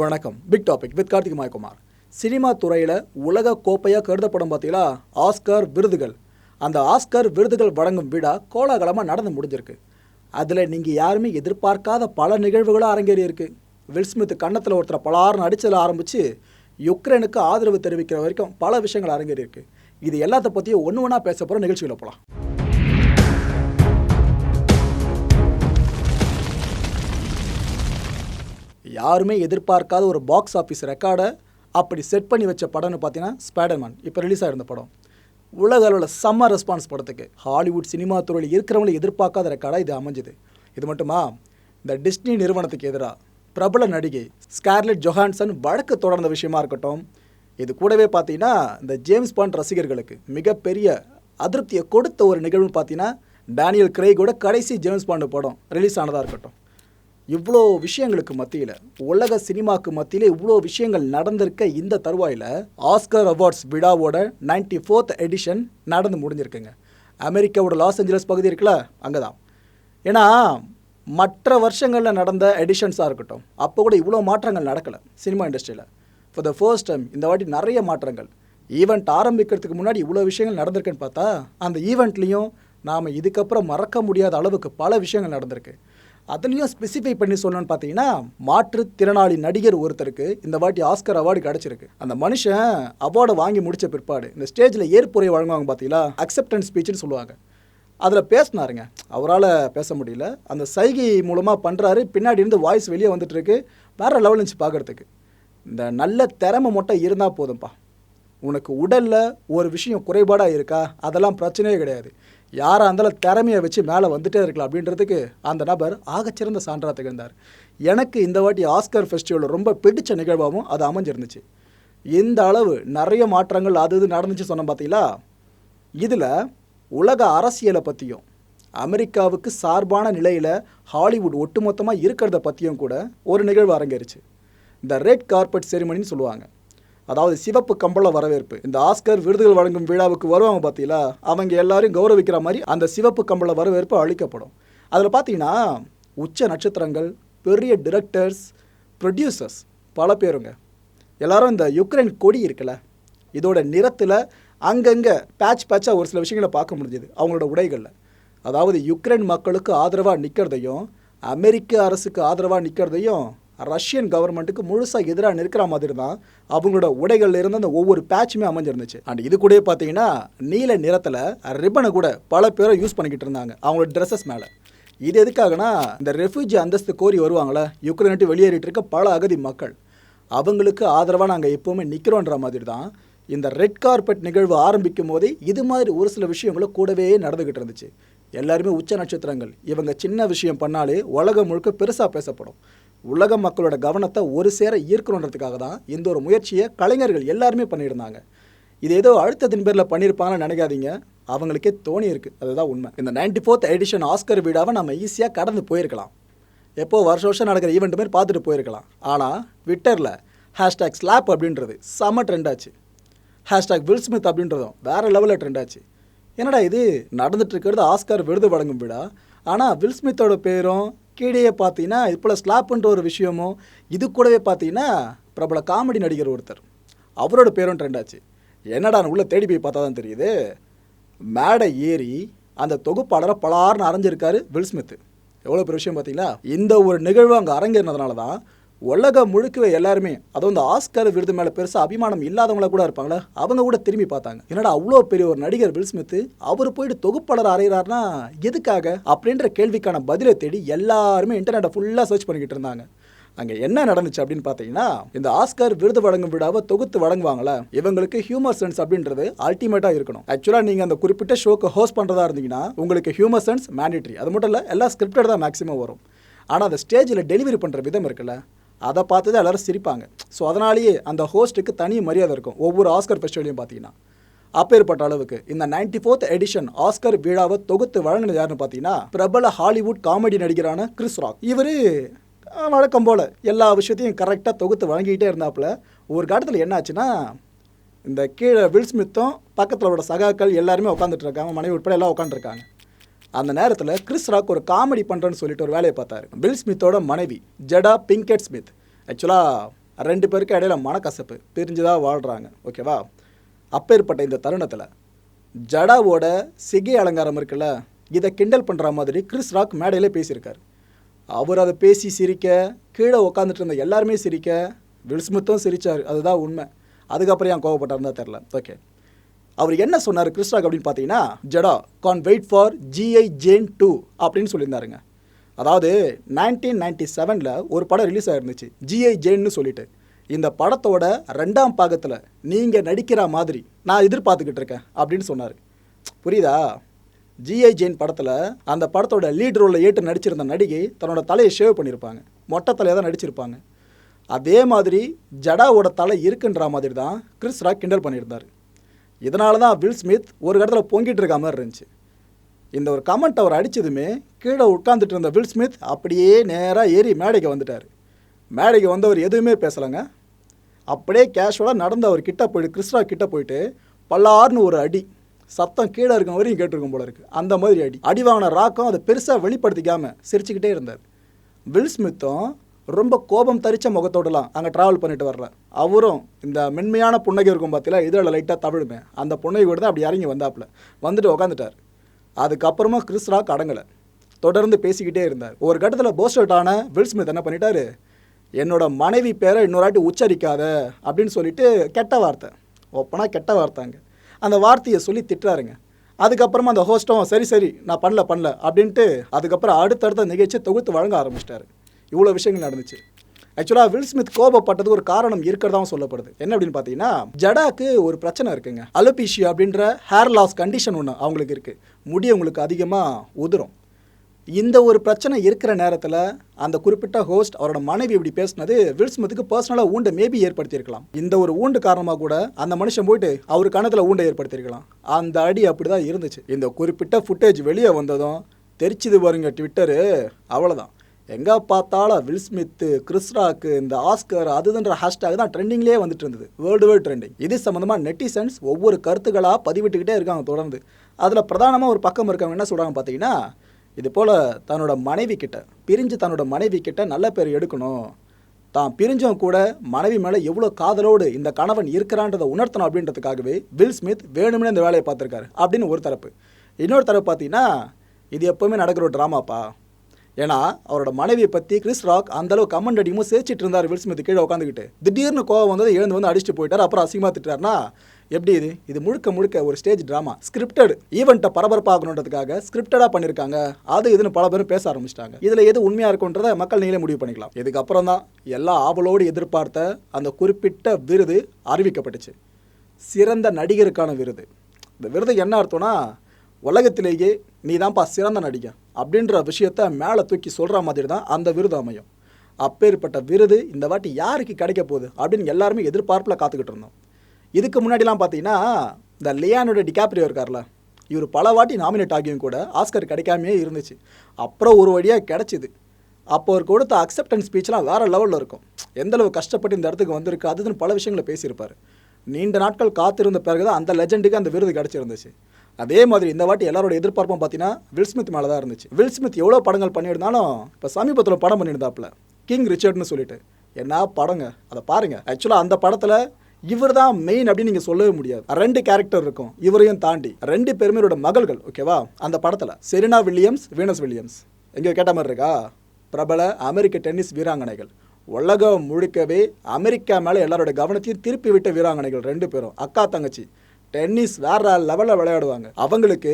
வணக்கம். Big topic with Karthik Mayakumar. Cinema துறையில் உலக கோப்பையாக கருதப்படும் பார்த்தீங்களா ஆஸ்கர் விருதுகள். அந்த ஆஸ்கர் விருதுகள் வழங்கும் விழா கோலாகலமாக நடந்து முடிஞ்சிருக்கு. அதில் நீங்கள் யாருமே எதிர்பார்க்காத பல நிகழ்வுகளும் அரங்கேறி இருக்கு வில் ஸ்மித் கன்னத்தில் ஒருத்தரை பலாறுன்னு அடிச்சதில் ஆரம்பித்து யுக்ரைனுக்கு ஆதரவு தெரிவிக்கிற வரைக்கும் பல விஷயங்கள் அரங்கேறி இருக்குது இது எல்லாத்த பற்றியும் ஒன்று ஒன்றா பேச போகிற நிகழ்ச்சியில் போகலாம் யாருமே எதிர்பார்க்காத ஒரு பாக்ஸ் ஆஃபீஸ் ரெக்கார்டை அப்படி செட் பண்ணி வச்ச படம்னு பார்த்தீங்கன்னா ஸ்பைடர்மேன் இப்போ ரிலீஸ் ஆகிருந்த படம். உலக அளவில் செம்ம ரெஸ்பான்ஸ் படத்துக்கு. ஹாலிவுட் சினிமா துறையில் இருக்கிறவங்களை எதிர்பார்க்காத ரெக்கார்டாக இது அமைஞ்சுது. இது மட்டுமா? இந்த டிஸ்னி நிறுவனத்துக்கு எதிராக பிரபல நடிகை ஸ்கார்லெட் ஜொஹான்சன் வழக்கு தொடர்ந்த விஷயமா இருக்கட்டும் இது கூடவே பார்த்தீங்கன்னா இந்த ஜேம்ஸ் பாண்ட் ரசிகர்களுக்கு மிகப்பெரிய அதிருப்தியை கொடுத்த ஒரு நிகழ்வுன்னு பார்த்தீங்கன்னா டேனியல் கிரேகோட கடைசி ஜேம்ஸ் பாண்டு படம் ரிலீஸ் ஆனதாக இருக்கட்டும். இவ்வளோ விஷயங்களுக்கு மத்தியில் உலக சினிமாக்கு மத்தியில் இவ்வளோ விஷயங்கள் நடந்திருக்க இந்த தருவாயில் ஆஸ்கர் அவார்ட்ஸ் விழாவோட 94th ஃபோர்த் எடிஷன் நடந்து முடிஞ்சிருக்குங்க. அமெரிக்காவோட லாஸ் ஏஞ்சலஸ் பகுதி இருக்குல்ல அங்கே தான் ஏன்னா மற்ற வருஷங்களில் நடந்த எடிஷன்ஸாக இருக்கட்டும் அப்போ கூட இவ்வளோ மாற்றங்கள் நடக்கலை சினிமா இண்டஸ்ட்ரியில் ஃபார் த ஃபர்ஸ்ட் டைம் இந்த வாட்டி நிறைய மாற்றங்கள். ஈவெண்ட் ஆரம்பிக்கிறதுக்கு முன்னாடி இவ்வளோ விஷயங்கள் நடந்திருக்குன்னு பார்த்தா அந்த ஈவெண்ட்லேயும் நாம் இதுக்கப்புறம் மறக்க முடியாத அளவுக்கு பல விஷயங்கள் நடந்திருக்கு. அதுலேயும் ஸ்பெசிஃபை பண்ணி சொல்லணும்னு பார்த்தீங்கன்னா மாற்றுத்திறனாளி நடிகர் ஒருத்தருக்கு இந்த வாட்டி ஆஸ்கர் அவார்டு கிடச்சிருக்கு. அந்த மனுஷன் அவார்டை வாங்கி முடிச்ச பிற்பாடு இந்த ஸ்டேஜில் ஏற்புரை வழங்குவாங்க பார்த்தீங்களா அக்செப்டன்ஸ் ஸ்பீச்னு சொல்லுவாங்க. அதில் பேசினாருங்க. அவரால் பேச முடியல. அந்த சைகை மூலமாக பண்ணுறாரு பின்னாடி இருந்து வாய்ஸ் வெளியே வந்துட்டு இருக்கு வேற லெவல் இருந்துச்சு பார்க்குறதுக்கு இந்த நல்ல திறமை மட்டும் இருந்தால் போதும்ப்பா உனக்கு உடலில் ஒரு விஷயம் குறைபாடாக இருக்கா? அதெல்லாம் பிரச்சனையே கிடையாது. யாராக இருந்தாலும் திறமையை வச்சு மேலே வந்துட்டே இருக்கலாம் அப்படின்றதுக்கு அந்த நபர் ஆகச்சிறந்த சான்றாக திகழ்ந்தார். எனக்கு இந்த வாட்டி ஆஸ்கர் ஃபெஸ்டிவலில் ரொம்ப பிடிச்ச நிகழ்வாகவும் அது அமைஞ்சிருந்துச்சு. இந்த அளவு நிறைய மாற்றங்கள் அது இது நடந்துச்சு சொன்ன பார்த்தீங்களா? இதில் உலக அரசியலை பற்றியும் அமெரிக்காவுக்கு சார்பான நிலையில் ஹாலிவுட் ஒட்டுமொத்தமாக இருக்கிறத பற்றியும் கூட ஒரு நிகழ்வு அரங்கேறிச்சு. இந்த ரெட் கார்பெட் செரிமனின்னு சொல்லுவாங்க. அதாவது சிவப்பு கம்பள வரவேற்பு. இந்த ஆஸ்கர் விருதுகள் வழங்கும் விழாவுக்கு வருவாங்க பார்த்தீங்களா அவங்க எல்லாரையும் கௌரவிக்கிற மாதிரி அந்த சிவப்பு கம்பள வரவேற்பு அளிக்கப்படும். அதில் பார்த்தீங்கன்னா உச்ச நட்சத்திரங்கள் பெரிய டிரெக்டர்ஸ் ப்ரொடியூசர்ஸ் பல பேருங்க. எல்லாரும் இந்த யுக்ரைன் கொடி இருக்குல்ல இதோட நிறத்தில் அங்கங்கே பேட்ச் பேட்சாக ஒரு சில விஷயங்களை பார்க்க முடிஞ்சுது அவங்களோட உடைகளில். அதாவது யுக்ரைன் மக்களுக்கு ஆதரவாக நிற்கிறதையும் அமெரிக்க அரசுக்கு ஆதரவாக நிற்கிறதையும் ரஷ்யன் கவர்மெண்ட்டுக்கு முழுசாக எதிராக நிற்கிற மாதிரி தான் அவங்களோட உடைகள்ல இருந்து அந்த ஒவ்வொரு பேட்சுமே அமைஞ்சிருந்துச்சு. அண்ட் இது கூட பார்த்தீங்கன்னா நீல நிறத்தில் ரிப்பனை கூட பல பேரை யூஸ் பண்ணிக்கிட்டு இருந்தாங்க அவங்களோட ட்ரெஸ்ஸஸ் மேலே. இது எதுக்காகனா இந்த ரெஃப்யூஜி அந்தஸ்து கோரி வருவாங்களே யுக்ரைன் வெளியேறிட்டு இருக்க பல அகதி மக்கள். அவங்களுக்கு ஆதரவாக நாங்கள் எப்போவுமே நிற்கிறோன்ற மாதிரி தான் இந்த ரெட் கார்பெட் நிகழ்வு ஆரம்பிக்கும் போதே இது மாதிரி ஒரு சில விஷயங்களும் கூடவே நடந்துக்கிட்டு இருந்துச்சு. எல்லாருமே உச்ச நட்சத்திரங்கள் இவங்க சின்ன விஷயம் பண்ணாலே உலகம் முழுக்க பெருசாக பேசப்படும். உலக மக்களோட கவனத்தை ஒரு சேர ஈர்க்கணுன்றதுக்காக தான் இந்த ஒரு முயற்சியை கலைஞர்கள் எல்லாருமே பண்ணியிருந்தாங்க. இது ஏதோ அழுத்தத்தின் பேரில் பண்ணியிருப்பாங்கன்னு நினைக்காதீங்க. அவங்களுக்கே தோணி இருக்குது அதுதான் உண்மை. இந்த 94th ஃபோர்த் எடிஷன் ஆஸ்கர் வீடாவை நம்ம ஈஸியாக கடந்து போயிருக்கலாம். எப்போ வருஷம் வருஷம் நடக்கிற ஈவெண்ட் மாதிரி பார்த்துட்டு போயிருக்கலாம். ஆனால் ட்விட்டரில் ஹேஷ்டாக் ஸ்லாப் அப்படின்றது செம்ம ட்ரெண்ட் ஆச்சு. ஹேஷ்டாக் வில் ஸ்மித் அப்படின்றதும் வேற லெவலில் ட்ரெண்ட் ஆச்சு. என்னடா இது? நடந்துட்டு இருக்கிறது ஆஸ்கார் விருது வழங்கும் விடா ஆனால் வில் ஸ்மித்தோட பேரும் கீழேயே பார்த்தீங்கன்னா இது போல் ஸ்லாப்ன்ற ஒரு விஷயமும் இது கூடவே பார்த்தீங்கன்னா பிரபல காமெடி நடிகர் ஒருத்தர். அவரோட பேரும் ட்ரெண்ட் ஆச்சு என்னடா உள்ளே தேடி போய் பார்த்தா தான் தெரியுது. மேடை ஏறி அந்த தொகுப்பாளரை பலார்னு அரைஞ்சிருக்காரு வில் ஸ்மித் எவ்வளோ பெரிய விஷயம் பார்த்தீங்களா? இந்த ஒரு நிகழ்வு அங்கே அரங்கேறினதுனால தான் உலகம் முழுக்கவே எல்லாருமே அதுவும் இந்த ஆஸ்கர் விருது மேலே பெருசாக அபிமானம் இல்லாதவங்கள கூட இருப்பாங்களே? அவங்க கூட திரும்பி பார்த்தாங்க. என்னடா அவ்வளோ பெரிய ஒரு நடிகர் வில் ஸ்மித் அவர் போயிட்டு தொகுப்பாளர் அறையிறாருனா எதுக்காக? அப்படின்ற கேள்விக்கான பதிலை தேடி எல்லாருமே இன்டர்நெட்டை ஃபுல்லாக சர்ச் பண்ணிக்கிட்டு இருந்தாங்க. அங்கே என்ன நடந்துச்சு அப்படின்னு பார்த்தீங்கன்னா இந்த ஆஸ்கர் விருது வழங்கும் விழாவை தொகுத்து வழங்குவாங்களே? இவங்களுக்கு ஹியூமர் சென்ஸ் அப்படின்றது அல்டிமேட்டாக இருக்கணும். ஆக்சுவலாக நீங்கள் அந்த குறிப்பிட்ட ஷோக்கு ஹோஸ்ட் பண்ணுறதா இருந்தீங்கன்னா உங்களுக்கு ஹியூமர் சென்ஸ் மேண்டேட்ரி அது மட்டும் இல்லை எல்லா ஸ்கிரிப்டட் தான் மேக்ஸிமம் வரும். ஆனால் அந்த ஸ்டேஜில் டெலிவரி பண்ணுற விதம் இருக்குல்ல? அதை பார்த்து எல்லோரும் எல்லாரும் சிரிப்பாங்க. ஸோ அதனாலேயே அந்த ஹோஸ்ட்டுக்கு தனி மரியாதை இருக்கும். ஒவ்வொரு ஆஸ்கர் ஃபெஸ்டிவலையும் பார்த்தீங்கன்னா. அப்பேற்பட்ட அளவுக்கு இந்த 94th ஃபோர்த் எடிஷன் ஆஸ்கர் விழாவை தொகுத்து வழங்கினது யாருன்னு பார்த்தீங்கன்னா பிரபல ஹாலிவுட் காமெடி நடிகரான கிறிஸ் ராக். இவர் வழக்கம் போல் எல்லா விஷயத்தையும் கரெக்டாக தொகுத்து வழங்கிக்கிட்டே இருந்தாப்புல ஒரு காலத்தில் என்னாச்சுன்னா இந்த கீழே வில் ஸ்மித்தும் பக்கத்தில் உள்ள சகாக்கள் எல்லாருமே உட்காந்துட்டு இருக்காங்க. மனைவி உட்பட எல்லாம் உட்காந்துருக்காங்க அந்த நேரத்தில் கிறிஸ் ராக் ஒரு காமெடி பண்ணுறேன்னு சொல்லிட்டு ஒரு வேலையை பார்த்தாரு. பில் ஸ்மித்தோட மனைவி ஜெடா பிங்கெட் ஸ்மித் ஆக்சுவலாக ரெண்டு பேருக்கு இடையில மனக்கசப்பு பிரிஞ்சுதான் வாழ்கிறாங்க ஓகேவா அப்பேற்பட்ட இந்த தருணத்தில் ஜடாவோட சிகை அலங்காரம் இருக்குல்ல இதை கிண்டல் பண்ணுற மாதிரி கிறிஸ் ராக் மேடையில் பேசியிருக்காரு. அவர் அதை பேசி சிரிக்க கீழே உட்காந்துட்டு இருந்த எல்லாருமே சிரிக்க வில் ஸ்மித்தும் சிரிச்சார். அதுதான் உண்மை. அதுக்கப்புறம் ஏன் கோவப்பட்டாருந்தா தெரில ஓகே அவர் என்ன சொன்னார்? கிறிஸ்டாக் அப்படின்னு பார்த்தீங்கன்னா Jada can't wait for GI Jane two அப்படின்னு சொல்லியிருந்தாருங்க. அதாவது நைன்டீன் நைன்டி செவனில் ஒரு படம் ரிலீஸ் ஆகிருந்துச்சு ஜிஐ ஜேன்னு சொல்லிட்டு. இந்த படத்தோட ரெண்டாம் பாகத்தில் நீங்கள் நடிக்கிற மாதிரி நான் எதிர்பார்த்துக்கிட்டு இருக்கேன் அப்படின்னு சொன்னார். புரியுதா? ஜிஐ ஜெயின் படத்தில் அந்த படத்தோட லீட் ரோலில் ஏற்று நடிச்சிருந்த நடிகை தன்னோட தலையை ஷேவ் பண்ணியிருப்பாங்க மொட்டை தலையை தான் நடிச்சிருப்பாங்க. அதே மாதிரி ஜடாவோட தலை இருக்குன்ற மாதிரி தான் கிறிஸ் ராக் கிண்டல் பண்ணியிருந்தார். இதனால தான் வில் ஸ்மித் ஒரு இடத்துல பொங்கிட்டு இருக்க மாதிரி இருந்துச்சு. இந்த ஒரு கமெண்ட் அவர் அடித்ததுமே கீழே உட்காந்துட்டு இருந்த வில் ஸ்மித் அப்படியே நேராக ஏறி மேடைக்கு வந்துட்டார். மேடைக்கு வந்தவர் எதுவுமே பேசலைங்க. அப்படியே கேஷுவலாக நடந்து அவர் கிட்டே போயிட்டு கிறிஸ்டா கிட்டே போயிட்டு பல்லார்னு ஒரு அடி சத்தம் கீழே இருக்க வரையும் கேட்டிருக்கும் போல இருக்கு. அந்த மாதிரி அடி. அடி வாங்கின ராக்கம் அதை பெருசாக வெளிப்படுத்திக்காமல் சிரிச்சுக்கிட்டே இருந்தார். வில் ஸ்மித்தும் ரொம்ப கோபம் தரிச்ச முகத்தோடலாம் அங்கே ட்ராவல் பண்ணிட்டு வரல. அவரும் இந்த மென்மையான புன்னகை இருக்கும் பார்த்தீங்களா இதில் லைட்டாக தவிழுமே அந்த புன்னகை கூட தான் அப்படி இறங்கி வந்தாப்புல. வந்துட்டு உக்காந்துட்டார். அதுக்கப்புறமா கிறிஸ் ராக் அடங்கலை தொடர்ந்து பேசிக்கிட்டே இருந்தார். ஒரு கட்டத்தில் போஸ்ட் அவுட் ஆன ஸ்மித் என்ன பண்ணிட்டாரு? என்னோட மனைவி பேரை இன்னொரு உச்சரிக்காத அப்படின்னு சொல்லிட்டு கெட்ட வார்த்தை. ஒப்பனா கெட்ட வார்த்தைங்க அந்த வார்த்தையை சொல்லி திட்டுறாருங்க. அதுக்கப்புறமா அந்த ஹோஸ்ட்டும் சரி சரி நான் பண்ணல பண்ணல அப்படின்ட்டு அதுக்கப்புறம் அடுத்தடுத்த நிகழ்ச்சி தொகுத்து வழங்க ஆரம்பிச்சிட்டாரு. இவ்வளோ விஷயங்கள் நடந்துச்சு. ஆக்சுவலாக வில் ஸ்மித் கோபப்பட்டது ஒரு காரணம் இருக்கிறதாவும் சொல்லப்படுது. என்ன அப்படின்னு பார்த்தீங்கன்னா ஜடாக்கு ஒரு பிரச்சனை இருக்குங்க. அலோபீஷியா அப்படின்ற ஹேர் லாஸ் கண்டிஷன் ஒன்று அவங்களுக்கு இருக்குது முடி அவங்களுக்கு அதிகமாக உதிரும். இந்த ஒரு பிரச்சனை இருக்கிற நேரத்தில் அந்த குறிப்பிட்ட ஹோஸ்ட் அவரோட மனைவி இப்படி பேசினது வில் ஸ்மித்துக்கு பர்சனலாக ஊண்டை மேபி ஏற்படுத்தியிருக்கலாம். இந்த ஒரு ஊண்டு காரணமாக கூட அந்த மனுஷன் போயிட்டு அவர் கணத்தில் ஊண்டை ஏற்படுத்தியிருக்கலாம். அந்த அடி அப்படி தான் இருந்துச்சு. இந்த குறிப்பிட்ட ஃபுட்டேஜ் வெளியே வந்ததும் தெரிச்சுது பாருங்க ட்விட்டரு அவ்வளோதான் எங்கே பார்த்தாலும் வில் ஸ்மித்து கிறிஸ்ராக்கு இந்த ஆஸ்கர் அதுன்ற ஹேஷ்டாக் தான் ட்ரெண்டிங்லேயே வந்துட்டு இருந்தது. வேர்ல்டு வைட் ட்ரெண்டிங் இது சம்மந்தமாக நெட்டிசன்ஸ் ஒவ்வொரு கருத்துக்களாக பதிவிட்டுக்கிட்டே இருக்காங்க தொடர்ந்து. அதில் பிரதானமாக ஒரு பக்கம் இருக்கவங்க என்ன சொல்கிறாங்க பார்த்தீங்கன்னா இது போல் தன்னோட மனைவி கிட்ட பிரிஞ்சு தன்னோட மனைவி கிட்ட நல்ல பேர் எடுக்கணும். தான் பிரிஞ்சவன் கூட மனைவி மேலே எவ்வளோ காதலோடு இந்த கணவன் இருக்கிறான்றதை உணர்த்தணும் அப்படின்றதுக்காகவே வில் ஸ்மித் வேணும்னே இந்த வேலையை பார்த்துருக்காரு. அப்படின்னு ஒரு தரப்பு. இன்னொரு தரப்பு பார்த்தீங்கன்னா இது எப்போவுமே நடக்கிற ஒரு ட்ராமாப்பா ஏன்னா அவரோட மனைவியை பற்றி கிறிஸ் ராக் அந்த அளவு கமெண்ட் அடிக்கும் சேர்ச்சிட்டு இருந்தார் வில் ஸ்மித் கீழே உட்காந்துக்கிட்டு திடீர்னு கோவம் வந்தது எழுந்து வந்து அடிச்சுட்டு போயிட்டார். அப்புறம் அசிங்கமாக திட்டார்னா எப்படி இது? இது முழுக்க முழுக்க ஒரு ஸ்டேஜ் ட்ராமா ஸ்கிரிப்டட் ஈவெண்ட்டை பரபரப்பாகணுன்றதுக்காக ஸ்கிரிப்டடாக பண்ணியிருக்காங்க அது இதுன்னு பல பேரும் பேச ஆரம்பிச்சிட்டாங்க. இதில் எது உண்மையாக இருக்குன்றதை மக்கள் நீங்களே முடிவு பண்ணிக்கலாம். இதுக்கப்புறம் தான் எல்லா ஆவலோடு எதிர்பார்த்த அந்த குறிப்பிட்ட விருது அறிவிக்கப்பட்டுச்சு. சிறந்த நடிகருக்கான விருது. இந்த விருது என்ன அர்த்தம்னா உலகத்திலேயே நீ தான்ப்பா சிறந்த நடிகன் அப்படின்ற விஷயத்த மேலே தூக்கி சொல்கிற மாதிரி தான் அந்த விருது அமையும். அப்பேற்பட்ட விருது இந்த வாட்டி யாருக்கு கிடைக்க போகுது அப்படின்னு எல்லாருமே எதிர்பார்ப்பில் காத்துக்கிட்டு இருந்தோம். இதுக்கு முன்னாடிலாம் பார்த்தீங்கன்னா இந்த லியானோட டிகாப்ரியோ இருக்கார்ல இவர் பல வாட்டி நாமினேட் ஆகியும் கூட ஆஸ்கர் கிடைக்காமையே இருந்துச்சு. அப்புறம் ஒரு வழியாக கிடச்சிது. அப்போ அவர் கொடுத்த அக்செப்டன்ஸ் ஸ்பீச்லாம் வேறு லெவலில் இருக்கும். எந்த அளவு கஷ்டப்பட்டு இந்த இடத்துக்கு வந்திருக்கு அதுன்னு பல விஷயங்களை பேசியிருப்பார். நீண்ட நாட்கள் காத்திருந்த பிறகு தான் அந்த லெஜெண்டுக்கு அந்த விருது கிடச்சிருந்துச்சு. அதே மாதிரி இந்த வாட்டி எல்லாரோட எதிர்பார்ப்பும் பார்த்தீங்கன்னா வில் ஸ்மித் மேலே தான் இருந்துச்சு. வில் ஸ்மித் எவ்வளோ படங்கள் பண்ணியிருந்தாலும் இப்போ சமீபத்தில் படம் பண்ணியிருந்தாப்புல. கிங் ரிச்சர்ட்னு சொல்லிட்டு. என்ன படங்க? அதை பாருங்க. ஆக்சுவலாக அந்த படத்தில் இவர் தான் மெயின் அப்படின்னு நீங்கள் சொல்லவே முடியாது. ரெண்டு கேரக்டர் இருக்கும். இவரையும் தாண்டி. ரெண்டு பெருமையோட மகள்கள் ஓகேவா அந்த படத்தில். செரினா வில்லியம்ஸ் வீனஸ் வில்லியம்ஸ் எங்கே கேட்ட மாதிரி இருக்கா? பிரபல அமெரிக்க டென்னிஸ் வீராங்கனைகள். உலகம் முழுக்கவே அமெரிக்கா மேலே எல்லாரோட கவனத்தையும் திருப்பி விட்ட வீராங்கனைகள் ரெண்டு பேரும். அக்கா தங்கச்சி. டென்னிஸ் வேற லெவலில் விளையாடுவாங்க. அவங்களுக்கு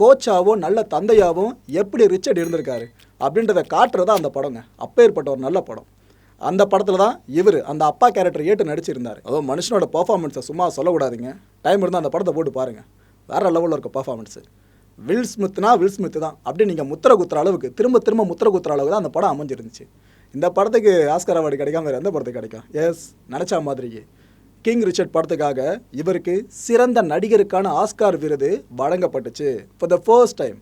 கோச்சாகவும் நல்ல தந்தையாகவும் எப்படி ரிச்சர்ட் இருந்திருக்காரு அப்படின்றத காட்டுறதா அந்த படங்க. அப்பேற்பட்ட ஒரு நல்ல படம். அந்த படத்தில் தான் இவர் அந்த அப்பா கேரக்டர் ஏற்று நடிச்சிருந்தார். அதுவும் மனுஷனோட பர்ஃபார்மன்ஸை சும்மா சொல்லக்கூடாதுங்க. டைம் இருந்தால் அந்த படத்தை போட்டு பாருங்கள் வேறு லெவலில் இருக்க பர்ஃபார்மன்ஸு வில் ஸ்மித்னா வில் ஸ்மித் தான். அப்படி நீங்கள் முத்திர குத்துற அளவுக்கு திரும்ப திரும்ப முத்திர குத்துற அளவுக்கு தான் அந்த படம் அமைஞ்சிருந்துச்சு. இந்த படத்துக்கு ஆஸ்கர் அவார்டு கிடைக்காம வேறு எந்த படத்துக்கு கிடைக்கும்? எஸ் நினச்சா மாதிரியே. கிங் ரிச்சர்ட் படத்துக்காக இவருக்கு சிறந்த நடிகருக்கான ஆஸ்கார் விருது வழங்கப்பட்டுச்சு. ஃபார் த ஃபர்ஸ்ட் டைம்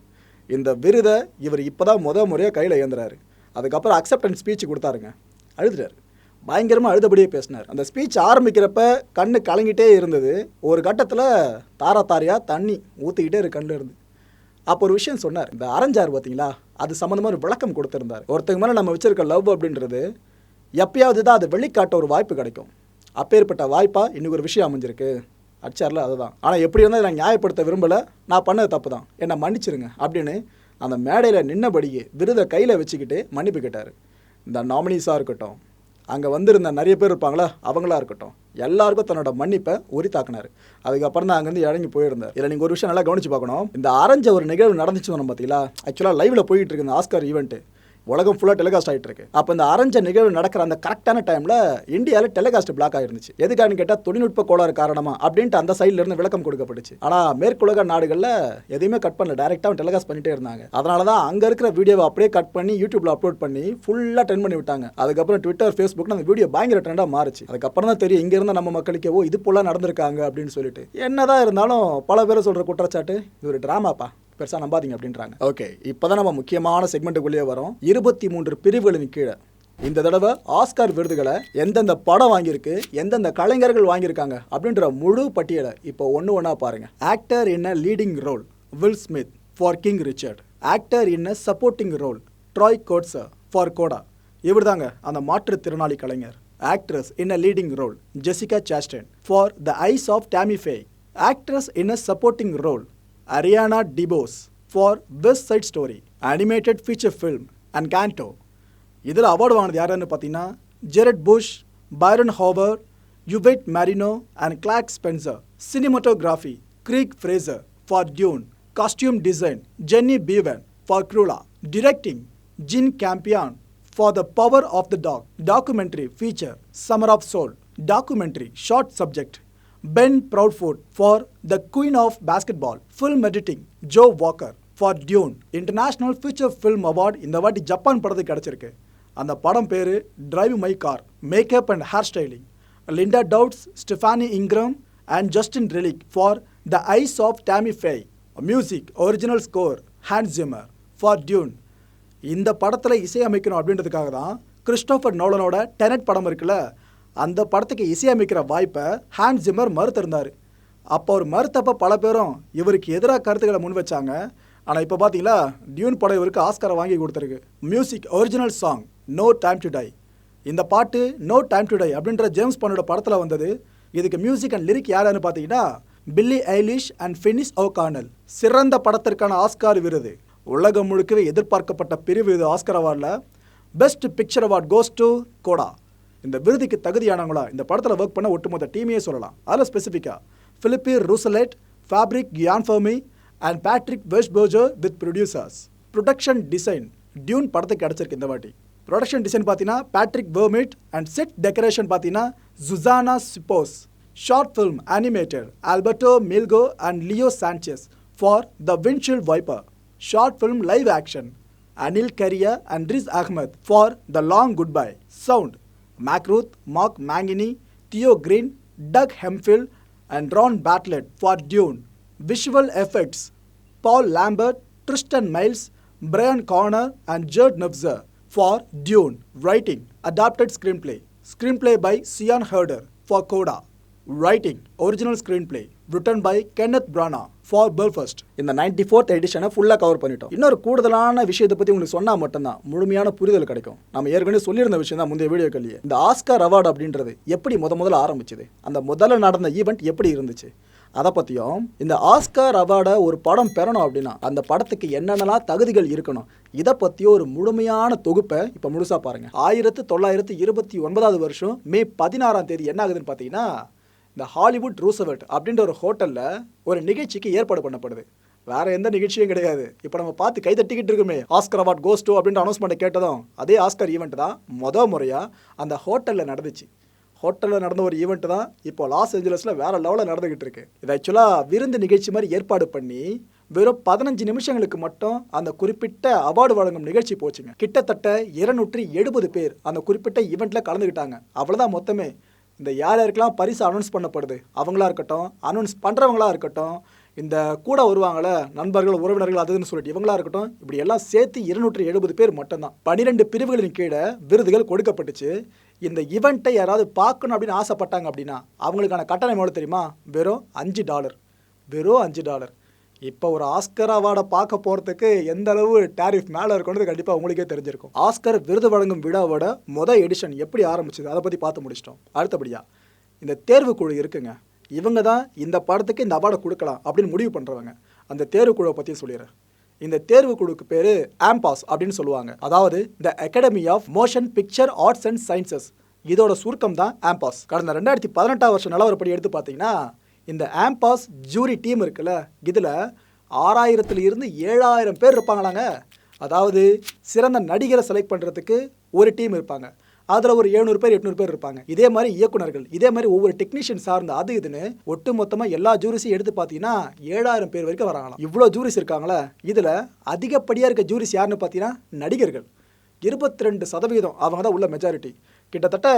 இந்த விருதை இவர் இப்போ தான் முத முறையாக கையில் ஏந்துறாரு. அதுக்கப்புறம் அக்செப்டன்ஸ் ஸ்பீச் கொடுத்தாருங்க. அழுதுறாரு பயங்கரமாக அழுதபடியே பேசினார். அந்த ஸ்பீச் ஆரம்பிக்கிறப்ப கண்ணு கலங்கிட்டே இருந்தது. ஒரு கட்டத்தில் தாரா தாரையாக தண்ணி ஊற்றிக்கிட்டே இரு கண்ணில் இருந்து. அப்போ ஒரு விஷயம் சொன்னார். இந்த அரஞ்சார் பார்த்தீங்களா அது சம்மந்தமாக ஒரு விளக்கம் கொடுத்துருந்தார். ஒருத்தங்க மேலே நம்ம வச்சுருக்க லவ் அப்படின்றது எப்பயாவது தான் அதை வெளிக்காட்ட ஒரு வாய்ப்பு கிடைக்கும். அப்பேற்பட்ட வாய்ப்பாக இன்னைக்கு ஒரு விஷயம் அமைஞ்சிருக்கு. அடிச்சார்ல அதுதான். ஆனால் எப்படி இருந்தால் நான் நியாயப்படுத்த விரும்பலை. நான் பண்ணது தப்பு தான் என்னை மன்னிச்சிருங்க அப்படின்னு அந்த மேடையில் நின்னபடியே விருதை கையில் வச்சுக்கிட்டு மன்னிப்பு கேட்டார். இந்த நாமினிஸாக இருக்கட்டும் அங்கே வந்திருந்த நிறைய பேர் இருப்பாங்களா? அவங்களா இருக்கட்டும். எல்லாருக்கும் தன்னோட மன்னிப்பை உரித்தாக்குனாரு. அதுக்கப்புறம் தான் அங்கேருந்து இறங்கி போயிருந்தார். இதில் நீங்கள் ஒரு விஷயம் நல்லா கவனிச்சு பார்க்கணும். இந்த அரைஞ்ச ஒரு நிகழ்வு நடந்துச்சு சொன்னோம் பார்த்தீங்களா ஆக்சுவலாக லைவில் போயிட்டு இருக்கு இந்த ஆஸ்கர் ஈவெண்ட்டு உலகம் ஃபுல்லாக டெலிகாஸ்ட் ஆகிட்டு இருக்கு அப்போ இந்த அரஞ்ச நிகழ்வு நடக்கிற அந்த கரெக்டான டைமில் இந்தியாவில் டெலிகாஸ்ட் பிளாக் ஆயிருந்துச்சு. எதுக்கான்னு கேட்டால் தொழில்நுட்ப கோளாறு காரணமா அப்படின்ட்டு அந்த சைடுல இருந்து விளக்கம் கொடுக்கப்பட்டுச்சு. ஆனால் மேற்குலக நாடுகளில் எதையுமே கட் பண்ணல. டேரெக்டாக டெலிகாஸ்ட் பண்ணிட்டே இருந்தாங்க. அதனால தான் அங்கே இருக்கிற வீடியோவை அப்படியே கட் பண்ணி யூடியூப்ல அப்லோட் பண்ணி ஃபுல்லாக ட்ரெண்ட் பண்ணி விட்டாங்க. அதுக்கப்புறம் ட்விட்டர் ஃபேஸ்புக்னு அந்த வீடியோ பயங்கர ட்ரெண்டாக மாறுச்சு. அதுக்கப்புறம் தான் தெரியும் இங்கேருந்து நம்ம மக்களுக்கு ஓ இது போல நடந்திருக்காங்க அப்படின்னு சொல்லிட்டு. என்னதான் இருந்தாலும் பல பேர் சொல்கிற குற்றச்சாட்டு இது ஒரு ட்ராமாப்பா பெருசாக நம்பாதீங்க அப்படின்றாங்க. ஓகே இப்போதான் நம்ம முக்கியமான செக்மெண்ட்டுக்குள்ளேயே வரோம். இருபத்தி மூன்று பிரிவுகளின் கீழே. இந்த தடவை ஆஸ்கார் விருதுகளை எந்தெந்த படம் வாங்கியிருக்கு எந்தெந்த கலைஞர்கள் வாங்கியிருக்காங்க அப்படின்ற முழு பட்டியலை இப்போ ஒன்று ஒன்றா பாருங்கள் actor in a leading role Will Smith for King Richard actor in a supporting role Troy Kotsur for CODA இவர் தாங்க அந்த மாற்றுத்திறனாளி கலைஞர். Actress in a leading role Jessica Chastain for the Eyes of Tammy Faye actress in a supporting role Ariana DeBose for West Side Story, animated feature film, and Canto. இதில் award வாங்கினது யாருன்னு பார்த்தீங்கன்னா Jared Bush Byron Howard Yvett Merino and Clark Spencer cinematography Greig Fraser for Dune costume design Jenny Beavan for Cruella directing Jane Campion for the Power of the Dog documentary feature Summer of Soul documentary short subject Ben Proudfoot for The Queen of Basketball, Film Editing, Joe Walker for Dune international feature film award இந்த வாட்டி Japan படத்துக்கு கிடச்சிருக்கு. அந்த படம் பேர் Drive My Car makeup and hair styling Linda Dowds Stephanie Ingram and Justin Raleigh for the Eyes of Tammy Faye music original score Hans Zimmer for Dune இந்த படத்தில் இசையமைக்கணும் அப்படின்றதுக்காக தான் கிறிஸ்டோஃபர் நோலனோட டெனட் படம் இருக்குல்ல அந்த படத்துக்கு இசையமைக்கிற வாய்ப்பை ஹேண்ட் ஜிம்மர் மறுத்திருந்தார். அப்போ அவர் மறுத்தப்ப பல பேரும் இவருக்கு எதிராக கருத்துக்களை முன் வச்சாங்க. ஆனால் இப்போ பார்த்தீங்களா டியூன் படம் இவருக்கு ஆஸ்காரை வாங்கி கொடுத்துருக்கு. Music original song no time to die இந்த பாட்டு நோ டைம் டு டை அப்படின்ற ஜேம்ஸ் பண்ணோட படத்தில் வந்தது. இதுக்கு மியூசிக் அண்ட் லிரிக் யாருன்னு பார்த்தீங்கன்னா Billie Eilish and Finneas O'Connell சிறந்த படத்திற்கான ஆஸ்கார் விருது. உலகம் முழுக்கவே எதிர்பார்க்கப்பட்ட பிரிவு இது Oscar அவார்டில். Best picture award goes to CODA இந்த விருதுக்கு தகுதியானவங்களா இந்த படத்தில் ஒர்க் பண்ண ஒட்டுமொத்த டீமையே சொல்லலாம். அதில் ஸ்பெசிஃபிக்காக Philippe Rousselot Fabrice Gianfermi and Patrick Wachsberger with producers production design Dune படத்துக்கு கிடச்சிருக்கு இந்த வாட்டி. ப்ரொடக்ஷன் டிசைன் பார்த்தீங்கன்னா Patrick Vermette and set decoration பார்த்தீங்கன்னா Zsuzsanna Sipos short film animated Alberto Mielgo and Leo Sanchez for the Windshield Wiper short film live action Aneil Karia and Riz Ahmed for the Long goodbye sound Macruth, Mark Mangini, Theo Green, Doug Hemphill, and Ron Bartlett for Dune. Visual effects Paul Lambert, Tristan Miles, Brian Corner, and Jared Nufzer for Dune. Writing Adapted Screenplay. Screenplay by Sian Herder for Coda. Writing Original Screenplay. written by Kenneth Branagh for Belfast. இந்த ninety fourth எடிஷனை ஃபுல்லாக cover பண்ணிட்டோம். இன்னொரு கூடுதலான விஷயத்தை பற்றி உங்களுக்கு சொன்னால் மட்டும்தான் முழுமையான புரிதல் கிடைக்கும். நம்ம ஏற்கனவே சொல்லியிருந்த விஷயம் தான் முந்தைய வீடியோக்கள்லேயே. இந்த ஆஸ்கார் அவார்டு அப்படின்றது எப்படி முத முதல்ல ஆரம்பிச்சது? அந்த முதல்ல நடந்த ஈவெண்ட் எப்படி இருந்துச்சு? அதை பற்றியும் இந்த ஆஸ்கார் அவார்டை ஒரு படம் பெறணும் அப்படின்னா அந்த படத்துக்கு என்னென்னலாம் தகுதிகள் இருக்கணும்? இதை பற்றியும் ஒரு முழுமையான தொகுப்பை இப்போ முழுசாக பாருங்கள் ஆயிரத்து தொள்ளாயிரத்து இருபத்தி ஒன்பதாவது வருஷம் மே பதினாறாம் தேதி என்ன ஆகுதுன்னு பார்த்தீங்கன்னா இந்த ஹாலிவுட் ரூசவெட் அப்படின்ற ஒரு ஹோட்டலில் ஒரு நிகழ்ச்சிக்கு ஏற்பாடு பண்ணப்படுது. வேற எந்த நிகழ்ச்சியும் கிடையாது. இப்போ நம்ம பார்த்து கை தட்டிக்கிட்டு இருக்குமே. ஆஸ்கர் அவார்ட் கோஸ்டோ அப்படின்ற அனௌன்ஸ்மெண்ட் கேட்டதும் அதே ஆஸ்கர் ஈவெண்ட் தான் முத முறையாக அந்த ஹோட்டலில் நடந்துச்சு. ஹோட்டலில் நடந்த ஒரு ஈவெண்ட் தான் இப்போ லாஸ் ஏஞ்சலஸில் வேற லெவலில் நடந்துகிட்டு இருக்கு. இது ஆக்சுவலாக விருந்து நிகழ்ச்சி மாதிரி ஏற்பாடு பண்ணி வெறும் பதினஞ்சு நிமிஷங்களுக்கு மட்டும் அந்த குறிப்பிட்ட அவார்டு வழங்கும் நிகழ்ச்சி போச்சுங்க. கிட்டத்தட்ட இருநூற்றி எழுபது பேர் அந்த குறிப்பிட்ட ஈவெண்ட்டில் கலந்துக்கிட்டாங்க அவ்வளோதான் மொத்தமே. இந்த யார் யாருக்கெல்லாம் பரிசு அனௌன்ஸ் பண்ணப்படுது? அவங்களா இருக்கட்டும் அனௌன்ஸ் பண்ணுறவங்களா இருக்கட்டும் இந்த கூட வருவாங்களே நண்பர்கள் உறவினர்கள் அதுன்னு சொல்லிட்டு இவங்களா இருக்கட்டும் இப்படி எல்லாம் சேர்த்து இருநூற்றி எழுபது பேர் மட்டும்தான். பனிரெண்டு பிரிவுகளின் கீழே விருதுகள் கொடுக்கப்பட்டுச்சு. இந்த ஈவெண்ட்டை யாராவது பார்க்கணும் அப்படின்னு ஆசைப்பட்டாங்க அப்படின்னா அவங்களுக்கான கட்டணம் எவ்வளோ தெரியுமா? வெறும் அஞ்சு டாலர் வெறும் அஞ்சு டாலர் இப்போ ஒரு ஆஸ்கர் அவார்டை பார்க்க போகிறதுக்கு எந்த அளவு டேரிஃப் மேலே இருக்கணும்னு கண்டிப்பாக உங்களுக்கே தெரிஞ்சிருக்கும். ஆஸ்கர் விருது வழங்கும் விழாவோட மொதல் எடிஷன் எப்படி ஆரம்பிச்சது? அதை பற்றி பார்த்து முடிச்சிட்டோம். அடுத்தபடியாக இந்த தேர்வுக்குழு இருக்குங்க. இவங்க தான் இந்த படத்துக்கு இந்த அவார்டை கொடுக்கலாம் அப்படின்னு முடிவு பண்ணுறவங்க அந்த தேர்வுக்குழுவை பற்றி சொல்லிடுறேன். இந்த தேர்வுக்குழுக்கு பேர் ஆம்பாஸ் அப்படின்னு சொல்லுவாங்க. அதாவது the Academy of Motion Picture Arts and Sciences இதோட சுருக்கம் தான் ஆம்பாஸ் கடந்த ரெண்டாயிரத்தி பதினெட்டாம் வருஷம் நிலவரப்படி எடுத்து பார்த்தீங்கன்னா இந்த ஆம்பாஸ் ஜூரி டீம் இருக்குல்ல இதில் ஆறாயிரத்துல இருந்து ஏழாயிரம் பேர் இருப்பாங்களாங்க. அதாவது சிறந்த நடிகரை செலக்ட் பண்ணுறதுக்கு ஒரு டீம் இருப்பாங்க. அதில் ஒரு எழுநூறு பேர் எட்நூறு பேர் இருப்பாங்க. இதே மாதிரி இயக்குனர்கள் இதே மாதிரி ஒவ்வொரு டெக்னீஷியன் சார்ந்த அது இதுன்னு ஒட்டு மொத்தமாக எல்லா ஜூரிஸையும் எடுத்து பார்த்தீங்கன்னா ஏழாயிரம் பேர் வரைக்கும் வராங்களாம். இவ்வளோ ஜூரிஸ் இருக்காங்களே இதில் அதிகப்படியாக இருக்க ஜூரிஸ் யாருன்னு பார்த்தீங்கன்னா நடிகர்கள். இருபத்தி ரெண்டு சதவீதம் அவங்க தான் உள்ள மெஜாரிட்டி கிட்டத்தட்ட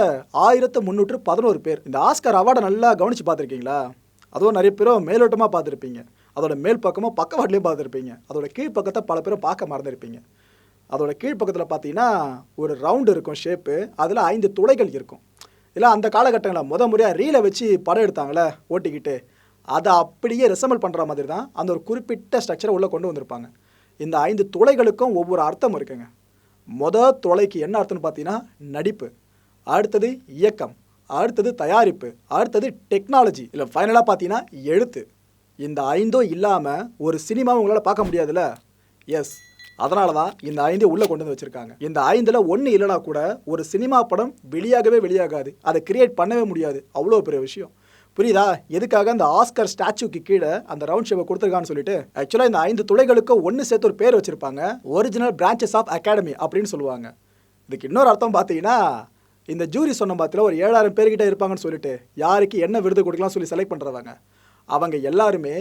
ஆயிரத்து முந்நூற்று பதினோரு பேர். இந்த ஆஸ்கர் அவார்டை நல்லா கவனித்து பார்த்துருக்கீங்களா அதுவும் நிறைய பேரும் மேலோட்டமாக பார்த்துருப்பீங்க. அதோட மேல் பக்கமாக பக்கவாட்லேயும் பார்த்துருப்பீங்க. அதோட கீழ்ப்பக்கத்தை பல பேரும் பார்க்க மறந்துருப்பீங்க. அதோட கீழ்ப்பக்கத்தில் பார்த்தீங்கன்னா ஒரு ரவுண்டு இருக்கும் ஷேப்பு அதில் ஐந்து துளைகள் இருக்கும். இல்லை அந்த காலகட்டங்களில் முத முறையாக ரீலை வச்சு படம் எடுத்தாங்களே ஓட்டிக்கிட்டு. அதை அப்படியே ரெசமல் பண்ணுற மாதிரி தான் அந்த ஒரு குறிப்பிட்ட ஸ்ட்ரக்சரை உள்ளே கொண்டு வந்திருப்பாங்க. இந்த ஐந்து துளைகளுக்கும் ஒவ்வொரு அர்த்தம் இருக்குங்க. மொதல் துளைக்கு என்ன அர்த்தம்னு பார்த்தீங்கன்னா நடிப்பு. அடுத்தது இயக்கம். அடுத்தது தயாரிப்பு அடுத்தது டெக்னாலஜி இல்லை ஃபைனலாக பார்த்தீங்கன்னா எழுத்து. இந்த ஐந்தும் இல்லாமல் ஒரு சினிமா உங்களால் பார்க்க முடியாதுல்ல? எஸ் அதனால தான் இந்த ஐந்தை உள்ளே கொண்டு வந்து வச்சுருக்காங்க. இந்த ஐந்தில் ஒன்று இல்லைனா கூட ஒரு சினிமா படம் வெளியாகவே வெளியாகாது. அதை கிரியேட் பண்ணவே முடியாது. அவ்வளோ பெரிய விஷயம். புரியுதா? எதுக்காக அந்த ஆஸ்கர் ஸ்டாச்சுக்கு கீழே அந்த ரவுண்ட் ஷேப்பை கொடுத்துருக்கான்னு சொல்லிட்டு ஆக்சுவலாக இந்த ஐந்து துளைகளுக்கும் ஒன்று சேர்த்து ஒரு பேர் வச்சுருப்பாங்க. ஒரிஜினல் பிரான்ச்சஸ் ஆஃப் அகாடமி அப்படின்னு சொல்லுவாங்க. இதுக்கு இன்னொரு அர்த்தம் பார்த்தீங்கன்னா இந்த ஜூரி சொன்ன பாத்தில் ஒரு ஏழாயிரம் பேர்கிட்ட இருப்பாங்கன்னு சொல்லிட்டு யாருக்கு என்ன விருது கொடுக்கலாம் சொல்லி செலக்ட் பண்ணுறவங்க அவங்க எல்லாருமே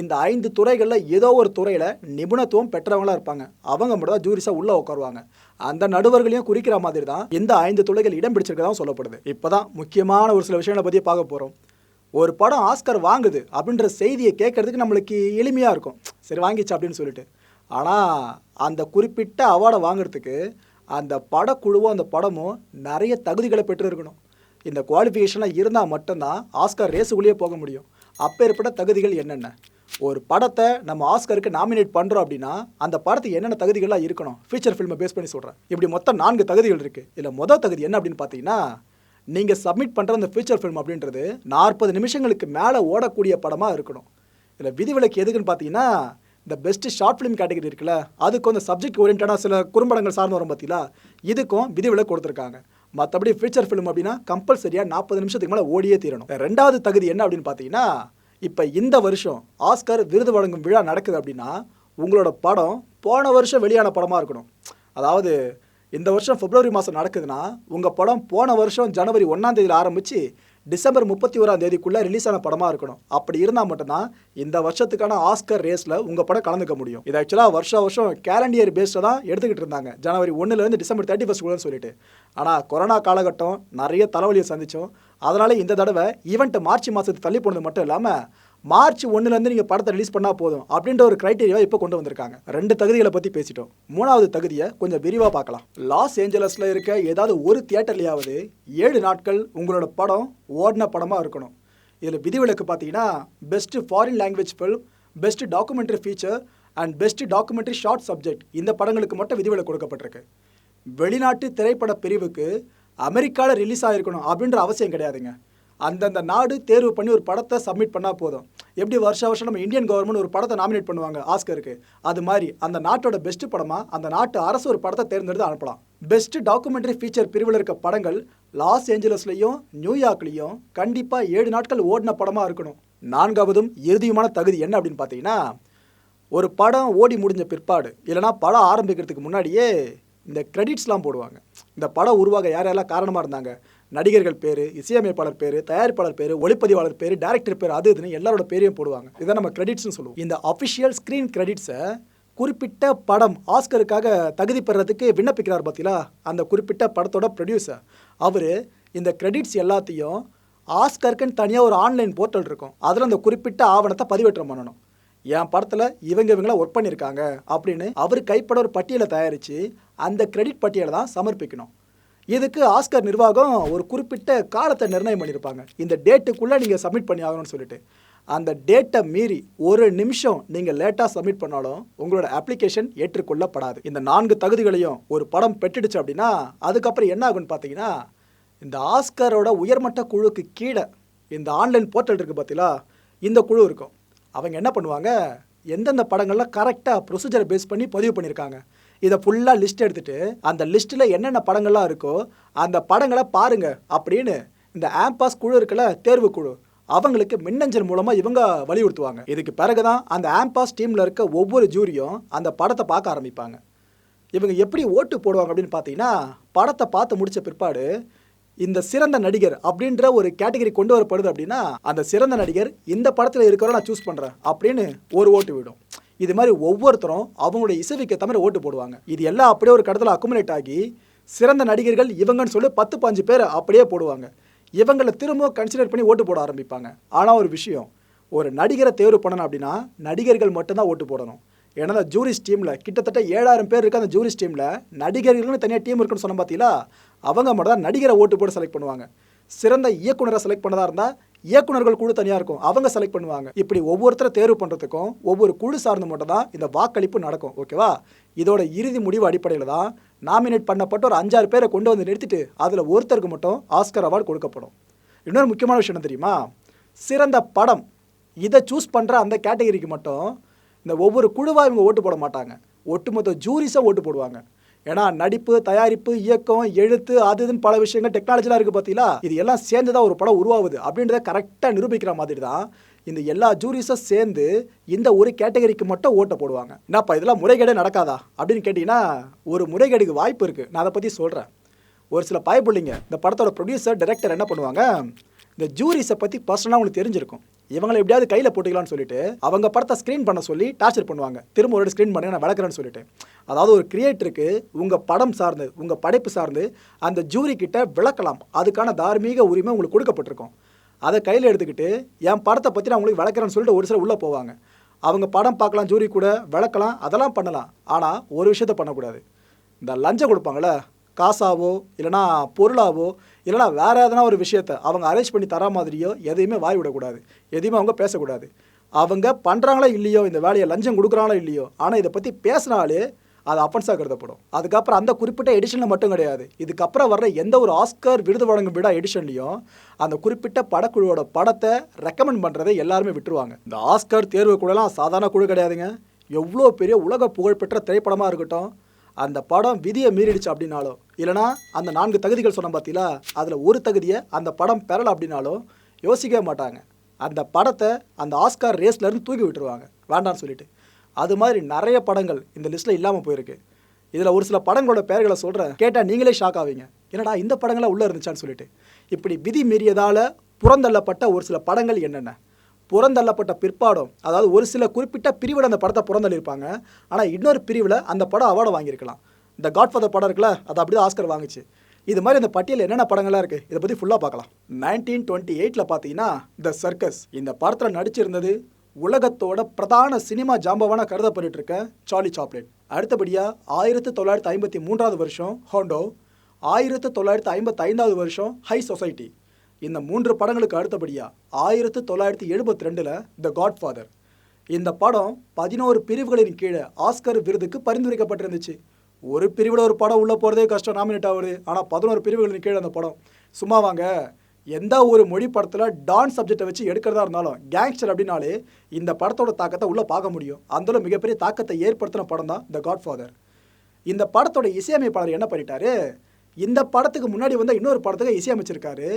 இந்த ஐந்து துறைகளில் ஏதோ ஒரு துறையில் நிபுணத்துவம் பெற்றவங்களா இருப்பாங்க. அவங்க மட்டும் தான் ஜூரிஸாக உள்ளே உட்காருவாங்க. அந்த நடுவர்களையும் குறிக்கிற மாதிரி தான் இந்த ஐந்து துறைகள் இடம் பிடிச்சிருக்கதான் சொல்லப்படுது. இப்போ தான் முக்கியமான ஒரு சில விஷயங்களை பற்றி பார்க்க போகிறோம் ஒரு படம் ஆஸ்கர் வாங்குது அப்படின்ற செய்தியை கேட்கறதுக்கு நம்மளுக்கு எளிமையாக இருக்கும். சரி வாங்கிச்சு அப்படின்னு சொல்லிட்டு. ஆனால் அந்த குறிப்பிட்ட அவார்டை வாங்குறதுக்கு அந்த படக்குழுவும் அந்த படமும் நிறைய தகுதிகளை பெற்று இருக்கணும் இந்த குவாலிஃபிகேஷனாக இருந்தால் மட்டும்தான் ஆஸ்கர் ரேஸுக்குள்ளேயே போக முடியும். அப்பேற்பட்ட தகுதிகள் என்னென்ன? ஒரு படத்தை நம்ம ஆஸ்கருக்கு நாமினேட் பண்ணுறோம் அப்படின்னா அந்த படத்துக்கு என்னென்ன தகுதிகள்லாம் இருக்கணும்? ஃபீச்சர் ஃபில்மை பேஸ் பண்ணி சொல்கிறேன் இப்படி மொத்தம் நான்கு தகுதிகள் இருக்குது இதில் மொதல் தகுதி என்ன அப்படின்னு பார்த்தீங்கன்னா நீங்கள் சப்மிட் பண்ணுற அந்த ஃபீச்சர் ஃபில்ம் அப்படின்றது நாற்பது நிமிஷங்களுக்கு மேலே ஓடக்கூடிய படமாக இருக்கணும். இதில் விதிவிலக்கு எதுக்குன்னு பார்த்தீங்கன்னா இந்த பெஸ்ட் ஷார்ட் ஃபிலிம் கேட்டகரி இருக்குல்ல அதுக்கும் இந்த சப்ஜெக்ட் ஓரியன்டான சில குறும்படங்கள் சார்ந்து வரும் பார்த்தீங்களா இதுக்கும் விதிவிலக்கு கொடுத்துருக்காங்க. மற்றபடி ஃபீச்சர் ஃபிலிம் அப்படின்னா கம்பல்சரியாக நாற்பது நிமிஷத்துக்கு மேலே ஓடியே தீரணும். ரெண்டாவது தகுதி என்ன அப்படின்னு பார்த்தீங்கன்னா இப்போ இந்த வருஷம் ஆஸ்கர் விருது வழங்கும் விழா நடக்குது அப்படின்னா உங்களோட படம் போன வருஷம் வெளியான படமாக இருக்கணும். அதாவது இந்த வருஷம் பிப்ரவரி மாதம் நடக்குதுன்னா உங்கள் படம் போன வருஷம் ஜனவரி ஒன்றாம் தேதியில் ஆரம்பித்து டிசம்பர் முப்பத்தி ஓராம் தேதிக்குள்ளே ரிலீஸ் ஆன படமாக இருக்கணும். அப்படி இருந்தால் மட்டும்தான் இந்த வருஷத்துக்கான ஆஸ்கர் ரேஸில் உங்கள் படம் கலந்துக்க முடியும். இது ஆக்சுவலாக வருஷம் வருஷம் கேலண்டியர் பேஸில் தான் எடுத்துக்கிட்டு இருந்தாங்க. ஜனவரி ஒன்றுலேருந்து டிசம்பர் தேர்ட்டி ஃபஸ்ட் சொல்லிட்டு. ஆனால் கொரோனா காலகட்டம் நிறைய தலைவலியை சந்தித்தோம் அதனால் இந்த தடவை ஈவெண்ட் மார்ச் மாதத்துக்கு தள்ளி போனது மட்டும் இல்லாமல் மார்ச் ஒன்றுலேருந்து நீங்கள் படத்தை ரிலீஸ் பண்ணால் போதும் அப்படின்ற ஒரு க்ரைட்டீரியாவை இப்போ கொண்டு வந்திருக்காங்க. ரெண்டு தகுதிகளை பற்றி பேசிட்டோம். மூணாவது தகுதியை கொஞ்சம் விரிவாக பார்க்கலாம். லாஸ் ஏஞ்சலஸில் இருக்க ஏதாவது ஒரு தியேட்டர்லையாவது ஏழு நாட்கள் உங்களோட படம் ஓடின படமாக இருக்கணும். இதில் விதிவிலக்கு பார்த்தீங்கன்னா best foreign language film best documentary feature and best documentary short subject இந்த படங்களுக்கு மட்டும் விதிவிலக்கு கொடுக்கப்பட்டிருக்கு. வெளிநாட்டு திரைப்பட பிரிவுக்கு அமெரிக்காவில் ரிலீஸ் ஆகிருக்கணும் அப்படின்ற அவசியம் கிடையாதுங்க. அந்தந்த நாடு தேர்வு பண்ணி ஒரு படத்தை சப்மிட் பண்ணால் போதும். எப்படி வருஷம் வருஷம் நம்ம இந்தியன் கவர்மெண்ட் ஒரு படத்தை நாமினேட் பண்ணுவாங்க? ஆஸ்கருக்கு. அது மாதிரி அந்த நாட்டோட பெஸ்ட் படமாக அந்த நாட்டு அரசு ஒரு படத்தை தேர்ந்தெடுத்து அனுப்பலாம். பெஸ்ட் டாக்குமெண்ட்ரி ஃபீச்சர் பிரிவில் இருக்க படங்கள் லாஸ் ஏஞ்சலஸ்லையும் நியூயார்க்லேயும் கண்டிப்பாக ஏழு நாட்கள் ஓடின படமாக இருக்கணும். நான்காவதும் இறுதியுமான தகுதி என்ன அப்படின்னு பார்த்தீங்கன்னா ஒரு படம் ஓடி முடிஞ்ச பிற்பாடு இல்லைனா படம் ஆரம்பிக்கிறதுக்கு முன்னாடியே இந்த கிரெடிட்ஸ்லாம் போடுவாங்க. இந்த படம் உருவாக யார் யாரெல்லாம் காரணமாக இருந்தாங்க? நடிகர்கள் பேர் இசையமைப்பாளர் பேர் தயாரிப்பாளர் பேர் ஒளிப்பதிவாளர் பேர் டேரக்டர் பேர் அது இதுன்னு எல்லாரோட பேரையும் போடுவாங்க. இதை நம்ம கிரெடிட்ஸ்னு சொல்லுவோம். இந்த அஃபிஷியல் ஸ்க்ரீன் கிரெடிட்ஸை குறிப்பிட்ட படம் ஆஸ்கருக்காக தகுதி பெறதுக்கு விண்ணப்பிக்கிறார் பார்த்தீங்களா அந்த குறிப்பிட்ட படத்தோட ப்ரொடியூசர் அவர் இந்த கிரெடிட்ஸ் எல்லாத்தையும் ஆஸ்கருக்குன்னு தனியாக ஒரு ஆன்லைன் போர்ட்டல் இருக்கும். அதில் அந்த குறிப்பிட்ட ஆவணத்தை பதிவேற்றம் பண்ணணும். என் படத்தில் இவங்க இவங்களாம் ஒர்க் பண்ணியிருக்காங்க அப்படின்னு அவர் கைப்பட ஒரு பட்டியலை தயாரித்து அந்த கிரெடிட் பட்டியலை தான் சமர்ப்பிக்கணும். இதுக்கு ஆஸ்கர் நிர்வாகம் ஒரு குறிப்பிட்ட காலத்தை நிர்ணயம் பண்ணியிருப்பாங்க. இந்த டேட்டுக்குள்ளே நீங்கள் சப்மிட் பண்ணி ஆகணும்னு சொல்லிட்டு. அந்த டேட்டை மீறி ஒரு நிமிஷம் நீங்கள் லேட்டாக சப்மிட் பண்ணாலும் உங்களோட அப்ளிகேஷன் ஏற்றுக்கொள்ளப்படாது. இந்த நான்கு தகுதிகளையும் ஒரு படம் பெற்றுடுச்சு அப்படின்னா அதுக்கப்புறம் என்ன ஆகும்னு பார்த்தீங்கன்னா இந்த ஆஸ்கரோட உயர்மட்ட குழுக்கு கீழே இந்த ஆன்லைன் போர்ட்டல் இருக்குது பார்த்தீங்களா இந்த குழு இருக்கும். அவங்க என்ன பண்ணுவாங்க எந்தெந்த படங்களில் கரெக்டாக ப்ரொசீஜரை பேஸ் பண்ணி பதிவு பண்ணியிருக்காங்க. இதை ஃபுல்லாக லிஸ்ட் எடுத்துகிட்டு அந்த லிஸ்ட்டில் என்னென்ன படங்கள்லாம் இருக்கோ அந்த படங்களை பாருங்க அப்படின்னு இந்த ஆம்பாஸ் குழு இருக்கல தேர்வு குழு அவங்களுக்கு மின்னஞ்சல் மூலமாக இவங்க வலியுறுத்துவாங்க. இதுக்கு பிறகு தான் அந்த ஆம்பாஸ் டீமில் இருக்க ஒவ்வொரு ஜூரியும் அந்த படத்தை பார்க்க ஆரம்பிப்பாங்க. இவங்க எப்படி ஓட்டு போடுவாங்க அப்படின்னு பார்த்தீங்கன்னா படத்தை பார்த்து முடித்த பிற்பாடு இந்த சிறந்த நடிகர் அப்படின்ற ஒரு கேட்டகரி கொண்டு வரப்படுது அப்படின்னா அந்த சிறந்த நடிகர் இந்த படத்தில் இருக்கிறவரை நான் சூஸ் பண்ணுறேன் அப்படின்னு ஒரு ஓட்டு விடும். இது மாதிரி ஒவ்வொருத்தரும் அவங்களுடைய இசைவிக்க தமிழ் ஓட்டு போடுவாங்க. இது எல்லாம் அப்படியே ஒரு கடத்தில் அக்குமுலேட் ஆகி சிறந்த நடிகர்கள் இவங்கன்னு சொல்லி பத்து பாஞ்சு பேர் அப்படியே போடுவாங்க. இவங்களை திரும்ப கன்சிடர் பண்ணி ஓட்டு போட ஆரம்பிப்பாங்க. ஆனால் ஒரு விஷயம் ஒரு நடிகரை தேர்வு பண்ணணும் அப்படின்னா நடிகர்கள் மட்டும்தான் ஓட்டு போடணும். ஏன்னா அந்த ஜூரிஸ் டீமில் கிட்டத்தட்ட ஏழாயிரம் பேர் இருக்க அந்த ஜூரிஸ் டீமில் நடிகர்கள்னு தனியாக டீம் இருக்குன்னு சொன்ன பார்த்தீங்களா அவங்க மட்டும் தான் நடிகரை ஓட்டு போட்டு செலக்ட் பண்ணுவாங்க. சிறந்த இயக்குனரை செலக்ட் பண்ணதா இருந்தால் இயக்குனர்கள் குழு தனியாக இருக்கும். அவங்க செலக்ட் பண்ணுவாங்க. இப்படி ஒவ்வொருத்தரை தேர்வு பண்ணுறதுக்கும் ஒவ்வொரு குழு சார்ந்து மட்டும் தான் இந்த வாக்களிப்பு நடக்கும். ஓகேவா இதோட இறுதி முடிவு அடிப்படையில் தான் நாமினேட் பண்ணப்பட்ட ஒரு அஞ்சாறு பேரை கொண்டு வந்து நிறுத்திட்டு அதில் ஒருத்தருக்கு மட்டும் ஆஸ்கர் அவார்டு கொடுக்கப்படும். இன்னொரு முக்கியமான விஷயம் என்ன தெரியுமா? சிறந்த படம். இதை சூஸ் பண்ணுற அந்த கேட்டகரிக்கு மட்டும் இந்த ஒவ்வொரு குழுவாக இவங்க ஓட்டு போட மாட்டாங்க. ஒட்டுமொத்த ஜூரிஸாக ஓட்டு போடுவாங்க. ஏன்னா நடிப்பு தயாரிப்பு இயக்கம் எழுத்து அது இதுன்னு பல விஷயங்கள் டெக்னாலஜிலாம் இருக்குது பார்த்தீங்களா இது எல்லாம் சேர்ந்து தான் ஒரு படம் உருவாகுது அப்படின்றத கரெக்டாக நிரூபிக்கிற மாதிரி தான் இந்த எல்லா ஜூரிஸும் சேர்ந்து இந்த ஒரு கேட்டகரிக்கு மட்டும் ஓட்டை போடுவாங்க. என்னப்பா இதெல்லாம் முறைகேடே நடக்காதா? அப்படின்னு கேட்டிங்கன்னா ஒரு முறைகேடுக்கு வாய்ப்பு இருக்குது நான் அதை பற்றி சொல்கிறேன் ஒரு சில பயப்பிள்ளைங்க இந்த படத்தோட ப்ரொடியூசர் டைரக்டர் என்ன பண்ணுவாங்க? இந்த ஜூரிஸை பற்றி பர்சனலாக உங்களுக்கு தெரிஞ்சிருக்கும். இவங்களை எப்படியாவது கையில் போட்டுக்கலாம்னு சொல்லிட்டு அவங்க படத்தை ஸ்க்ரீன் பண்ண சொல்லி டார்ச்சர் பண்ணுவாங்க. திரும்ப ஒரு ஸ்க்ரீன் பண்ணி நான் விளக்குறேன்னு சொல்லிட்டு. அதாவது ஒரு கிரியேட்டருக்கு உங்கள் படம் சார்ந்து உங்கள் படைப்பு சார்ந்து அந்த ஜூரி கிட்ட விளக்கலாம். அதுக்கான தார்மீக உரிமை உங்களுக்கு கொடுக்கப்பட்டிருக்கும். அதை கையில் எடுத்துக்கிட்டு என் படத்தை பற்றி நான் உங்களுக்கு விளக்குறேன்னு சொல்லிட்டு ஒரு சிலர் உள்ளே போவாங்க. அவங்க படம் பார்க்கலாம் ஜூரி கூட விளக்கலாம் அதெல்லாம் பண்ணலாம். ஆனால் ஒரு விஷயத்த பண்ணக்கூடாது. இந்த லஞ்சம் கொடுப்பாங்கள்ல காசாவோ இல்லைனா பொருளாவோ இல்லைனா வேறு எதனா ஒரு விஷயத்த அவங்க அரேஞ்ச் பண்ணி தர மாதிரியோ எதையுமே வாய் விடக்கூடாது. எதையுமே அவங்க பேசக்கூடாது. அவங்க பண்ணுறாங்களோ இல்லையோ இந்த வேலையை லஞ்சம் கொடுக்குறாங்களோ இல்லையோ ஆனால் இதை பற்றி பேசினாலே அது அப்பன்ஸாக கருதப்படும். அதுக்கப்புறம் அந்த குறிப்பிட்ட எடிஷனில் மட்டும் கிடையாது. இதுக்கப்புறம் வர்ற எந்த ஒரு ஆஸ்கர் விருது வழங்கும் விழா எடிஷன்லையும் அந்த குறிப்பிட்ட படக்குழுவோட படத்தை ரெக்கமெண்ட் பண்ணுறதை எல்லாருமே விட்டுருவாங்க. இந்த ஆஸ்கர் தேர்வு குழுலாம் சாதாரண குழு கிடையாதுங்க. எவ்வளோ பெரிய உலக புகழ்பெற்ற திரைப்படமாக இருக்கட்டும் அந்த படம் விதியை மீறிடுச்சு அப்படின்னாலும் இல்லைனா அந்த நான்கு தகுதிகள் சொன்ன பார்த்தீங்களா அதில் ஒரு தகுதியை அந்த படம் பெறலை அப்படின்னாலும் யோசிக்கவே மாட்டாங்க. அந்த படத்தை அந்த ஆஸ்கார் ரேஸ்லேருந்து தூக்கி விட்டுருவாங்க. வேண்டாம்னு சொல்லிட்டு. அது மாதிரி நிறைய படங்கள் இந்த லிஸ்ட்டில் இல்லாமல் போயிருக்கு. இதில் ஒரு சில படங்களோட பெயர்களை சொல்கிறேன் கேட்டால் நீங்களே ஷாக் ஆவீங்க. என்னடா இந்த படங்கள்லாம் உள்ளே இருந்துச்சான்னு சொல்லிட்டு. இப்படி விதி மீறியதால் புறந்தள்ளப்பட்ட ஒரு சில படங்கள் என்னென்ன? புறந்தள்ளப்பட்ட பிற்பாடும் அதாவது ஒரு சில குறிப்பிட்ட பிரிவில் அந்த படத்தை புறந்தள்ளியிருப்பாங்க. ஆனால் இன்னொரு பிரிவில் அந்த படம் அவார்டு வாங்கியிருக்கலாம். இந்த காட்ஃபாதர் படம் இருக்குல்ல அது அப்படி தான் ஆஸ்கர் வாங்குச்சு. இது மாதிரி இந்த பட்டியல் என்னென்ன படங்கள்லாம் இருக்குது இதை பற்றி ஃபுல்லாக பார்க்கலாம். நைன்டீன் டுவெண்ட்டி எயிட்டில் பார்த்தீங்கன்னா த சர்க்கஸ் இந்த படத்தில் நடிச்சிருந்தது உலகத்தோட பிரதான சினிமா ஜாம்பவான கருதப்பட்டு இருக்க சார்லி சாப்லேட் அடுத்தபடியாக ஆயிரத்தி தொள்ளாயிரத்தி ஐம்பத்தி மூன்றாவது வருஷம் ஹோண்டோ ஆயிரத்தி தொள்ளாயிரத்தி ஐம்பத்தி ஐந்தாவது வருஷம் ஹை சொசைட்டி இந்த மூன்று படங்களுக்கு அடுத்தபடியாக ஆயிரத்தி தொள்ளாயிரத்தி எழுபத்தி ரெண்டில் த காட்ஃபாதர் இந்த படம் பதினோரு பிரிவுகளின் கீழே ஆஸ்கர் விருதுக்கு பரிந்துரைக்கப்பட்டிருந்துச்சு. ஒரு பிரிவில் ஒரு படம் உள்ளே போகிறதே கஷ்டம் நாமினேட் ஆகுது. ஆனால் பதினோரு பிரிவுகளின் கீழே அந்த படம். சும்மா வாங்க. எந்த ஒரு மொழி படத்தில் டான்ஸ் சப்ஜெக்டை வச்சு எடுக்கிறதா இருந்தாலும் கேங்ஸ்டர் அப்படின்னாலே இந்த படத்தோட தாக்கத்தை உள்ளே பார்க்க முடியும். அந்தளவு மிகப்பெரிய தாக்கத்தை ஏற்படுத்தின படம் தான் த காட்ஃபாதர் இந்த படத்தோட இசையமைப்பாளர் என்ன பண்ணிட்டாரு? இந்த படத்துக்கு முன்னாடி வந்த இன்னொரு படத்துக்கு இசையமைச்சிருக்காரு.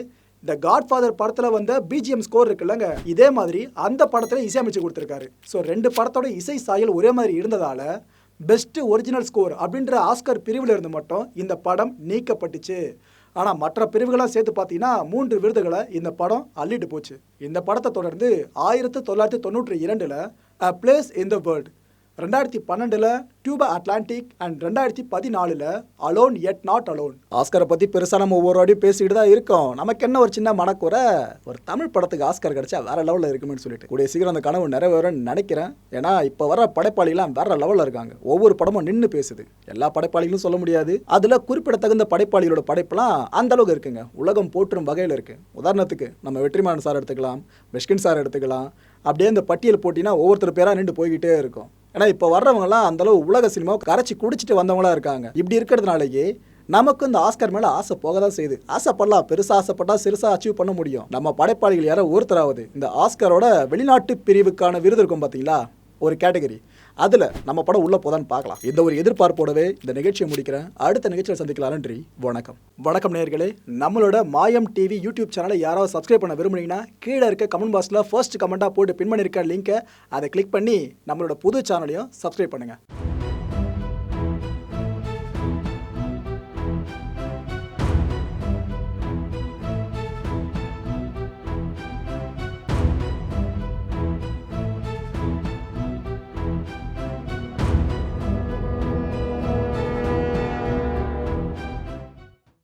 இந்த காட்ஃபாதர் படத்தில் வந்த பிஜிஎம் ஸ்கோர் இருக்குல்லங்க. இதே மாதிரி அந்த படத்தில் இசையமைச்சு கொடுத்துருக்காரு. ஸோ ரெண்டு படத்தோட இசை சாயல் ஒரே மாதிரி இருந்ததால் பெஸ்ட் ஒரிஜினல் ஸ்கோர் அப்படின்ற ஆஸ்கர் பிரிவில் இருந்து மட்டும் இந்த படம் நீக்கப்பட்டுச்சு. ஆனால் மற்ற பிரிவுகளாக சேர்த்து பார்த்தீங்கன்னா மூன்று விருதுகளை இந்த படம் அள்ளிட்டு போச்சு. இந்த படத்தை தொடர்ந்து ஆயிரத்தி தொள்ளாயிரத்தி தொண்ணூற்றி இரண்டில் a place in the world ரெண்டாயிரத்தி பன்னெண்டில் டியூபா அட்லாண்டிக் அண்ட் ரெண்டாயிரத்தி பதினாலில் அலோன் எட் நாட் அலோன் ஆஸ்கரை பற்றி பெருசாக நம்ம ஒவ்வொரு வாடியும் பேசிக்கிட்டு தான் இருக்கோம். நமக்கு என்ன ஒரு சின்ன மனக்குறை? ஒரு தமிழ் படத்துக்கு ஆஸ்கர் கிடைச்சா வேற லெவலில் இருக்குமென்னு சொல்லிட்டு. கூடிய சீக்கிரம் அந்த கனவு நிறைவேறும்னு நினைக்கிறேன். ஏன்னா இப்போ வர படைப்பாளிலாம் வேற லெவலில் இருக்காங்க. ஒவ்வொரு படமும் நின்று பேசுது. எல்லா படைப்பாளிகளும் சொல்ல முடியாது. அதில் குறிப்பிடத்தகுந்த படைப்பாளிகளோட படைப்புலாம் அந்த அளவுக்கு இருக்குங்க. உலகம் போற்றும் வகையில் இருக்கு. உதாரணத்துக்கு நம்ம வெற்றிமாறன் சார் எடுத்துக்கலாம் வெஷ்கின் சார் எடுத்துக்கலாம். அப்படியே இந்த பட்டியல் போட்டினா ஒவ்வொருத்தர் பேராக நின்று போய்கிட்டே இருக்கும். ஏன்னா இப்போ வர்றவங்கலாம் அந்த அளவு உலக சினிமாவை கரைச்சி குடிச்சிட்டு வந்தவங்களா இருக்காங்க. இப்படி இருக்கிறதுனாலயே நமக்கு இந்த ஆஸ்கர் மேலே ஆசை போக தான் செய்யுது. ஆசைப்படலாம் பெருசாக ஆசைப்பட்டால் சிறுசாக அச்சீவ் பண்ண முடியும். நம்ம படைப்பாளிகள் யாரோ ஒருத்தராவது இந்த ஆஸ்கரோட வெளிநாட்டு பிரிவுக்கான விருது இருக்கும் பார்த்தீங்களா ஒரு கேட்டகரி அதில் நம்ம படம் உள்ளே போதான்னு பார்க்கலாம். இந்த ஒரு எதிர்பார்ப்போடவே இந்த நிகழ்ச்சியை முடிக்கிறேன். அடுத்த நிகழ்ச்சியில் சந்திக்கலாம் நன்றி வணக்கம். வணக்கம் நேர்களே நம்மளோட மாயம் டிவி யூடியூப் சேனலை யாராவது சப்ஸ்கிரைப் பண்ண விரும்புனீங்கன்னா கீழே இருக்க கமெண்ட் பாக்ஸில் ஃபர்ஸ்ட் கமெண்ட்டாக போட்டு பின் பண்ணியிருக்க லிங்க்கை அதை கிளிக் பண்ணி நம்மளோட புது சேனலையும் சப்ஸ்கிரைப் பண்ணுங்கள்